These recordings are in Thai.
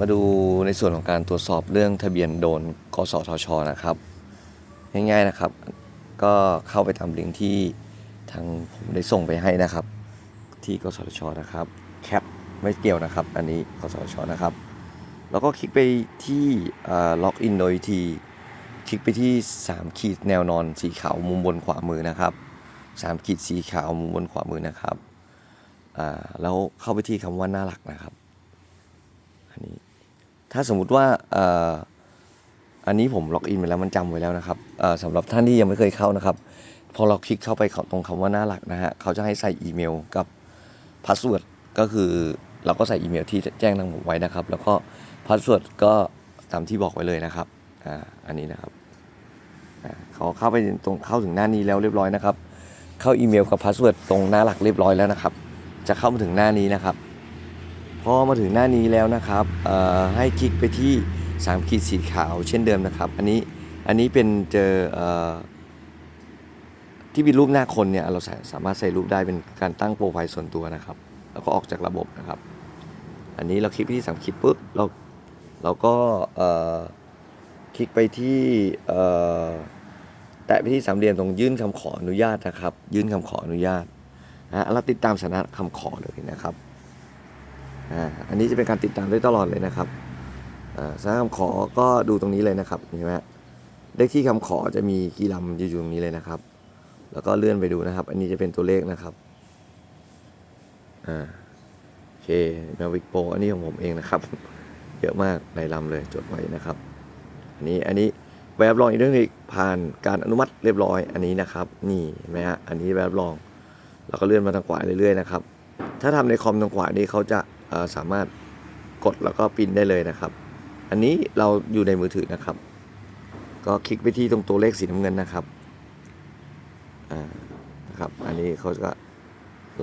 มาดูในส่วนของการตรวจสอบเรื่องทะเบียนโดนกสทชนะครับ ง่ายๆนะครับ ก็เข้าไปตามลิงก์ที่ทางผมได้ส่งไปให้นะครับ ที่กสทชนะครับแคปไม่เกี่ยวนะครับ อันนี้กสทชนะครับ แล้วก็คลิกไปที่ล็อกอินโดยทีคลิกไปที่3ขีดแนวนอนสีขาวมุมบนขวามือนะครับ3ขีดสีขาวมุมบนขวามือนะครับแล้วเข้าไปที่คำว่าน่ารักนะครับ ถ้าสมมุติว่าอันนี้ผมล็อกอินไปแล้วมันจำไว้แล้วนะครับเอ่อสำหรับท่านที่ยังไม่เคยเข้านะครับ พอเราคลิกเข้าไปตรงคำว่าน่ารักนะฮะเขาจะให้ใส่อีเมลกับพาสเวิร์ดก็คือเราก็ใส่อีเมลที่แจ้งทางผมไว้นะครับ แล้วก็พาสเวิร์ดก็ตามที่บอกไว้เลยนะครับอ่าอันนี้นะครับอ่าเขาเข้าไปตรงเข้าถึงหน้านี้แล้วเรียบร้อยนะครับ เข้าอีเมลกับพาสเวิร์ดตรงหน้าหลักเรียบร้อยแล้วนะครับ จะเข้ามาถึงหน้านี้นะครับ พอมาถึงหน้านี้แล้วนะครับให้คลิกไปที่3ขีดสีขาวเช่นเดิมนะครับ อันนี้อันนี้เป็นเจออที่มีรูปหน้าคนเนี่ยเราสามารถใส่รูปได้เป็นการตั้งโปรไฟล์ส่วนตัวนะครับ แล้วก็ออกจากระบบนะครับ อันนี้เราคลิกไปที่สามคลิกปุ๊บเราเราก็คลิกไปที่แตะไปที่สามเหลี่ยมตรงยื่นคำขออนุญาตนะครับ ยื่นคำขออนุญาตนะฮะเราติดตามสถานะคำขอเลยนะครับ อันนี้จะเป็นการติดตามได้ตลอดเลยนะครับอ่าสำหรับคำขอก็ดูตรงนี้เลยนะครับเห็นไหมฮะเลขที่คำขอจะมีกี่ลำอยู่ตรงนี้เลยนะครับ แล้วก็เลื่อนไปดูนะครับ อันนี้จะเป็นตัวเลขนะครับอ่าโอเคนาวิกโปอันนี้ของผมเองนะครับ เยอะมากในลำเลยจดไว้นะครับ อันนี้อันนี้แบบรองอิเล็กทรอนิกส์ผ่านการอนุมัติเรียบร้อยอันนี้นะครับ นี่เห็นไหมฮะอันนี้แบบรองเราก็เลื่อนมาทางขวาเรื่อยๆนะครับถ้าทำในคอมทางขวานี่เขาจะ สามารถกดแล้วก็ปิ้นได้เลยนะครับ อันนี้เราอยู่ในมือถือนะครับ ก็คลิกไปที่ตรงตัวเลขสีน้ำเงินนะครับอ่านะครับ อันนี้เขาจะ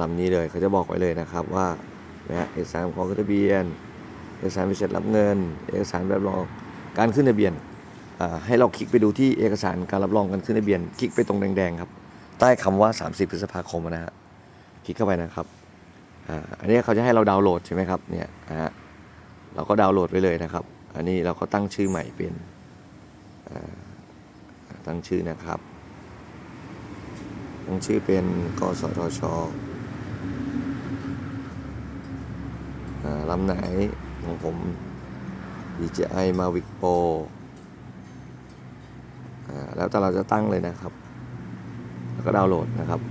ลำนี้เลยเขาจะบอกไว้เลยนะครับว่านะเอกสารของขึ้นทะเบียน เอกสารพิเศษรับเงิน เอกสารแบบรองการขึ้นทะเบียนให้เราคลิกไปดูที่เอกสารการรับรองการขึ้นทะเบียน คลิกไปตรงแดงๆครับ ใต้คำว่า 30 พฤษภาคมนะฮะคลิกเข้าไปนะครับ อันนี้เขาจะให้เราดาวน์โหลดใช่ไหมครับเนี่ยนะฮะเราก็ดาวน์โหลดไว้เลยนะครับ อันนี้เราก็ตั้งชื่อใหม่เป็นตั้งชื่อนะครับ ตั้งชื่อเป็นกสทชลำไหนของผม DJI Mavic Pro แล้วแต่เราจะตั้งเลยนะครับ แล้วก็ดาวน์โหลดนะครับ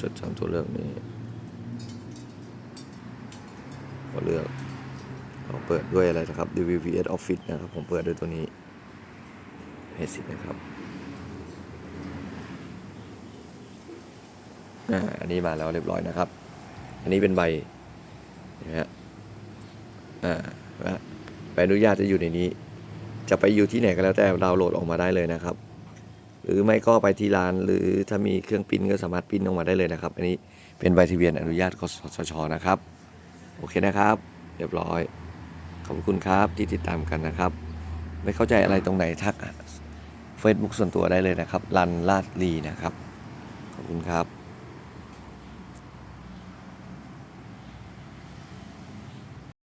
จดจำตัวเลือกนี้ก็เลือกเราเปิดด้วยอะไรนะครับ DVVS Office นะครับ ผมเปิดด้วยตัวนี้ให้สิทธิ์นะครับอ่าอันนี้มาแล้วเรียบร้อยนะครับ อันนี้เป็นใบนะฮะอ่านะใบอนุญาตจะอยู่ในนี้ จะไปอยู่ที่ไหนก็แล้วแต่ดาวน์โหลดออกมาได้เลยนะครับ หรือไม่ก็ไปที่ร้าน หรือถ้ามีเครื่องปิ้นก็สามารถปิ้นออกมาได้เลยนะครับ อันนี้เป็นใบทะเบียนอนุญาตกสชนะครับ โอเคนะครับ เรียบร้อย ขอบคุณครับที่ติดตามกันนะครับ ไม่เข้าใจอะไรตรงไหนทักเฟซบุ๊กส่วนตัวได้เลยนะครับรันลาดลีนะครับ ขอบคุณครับ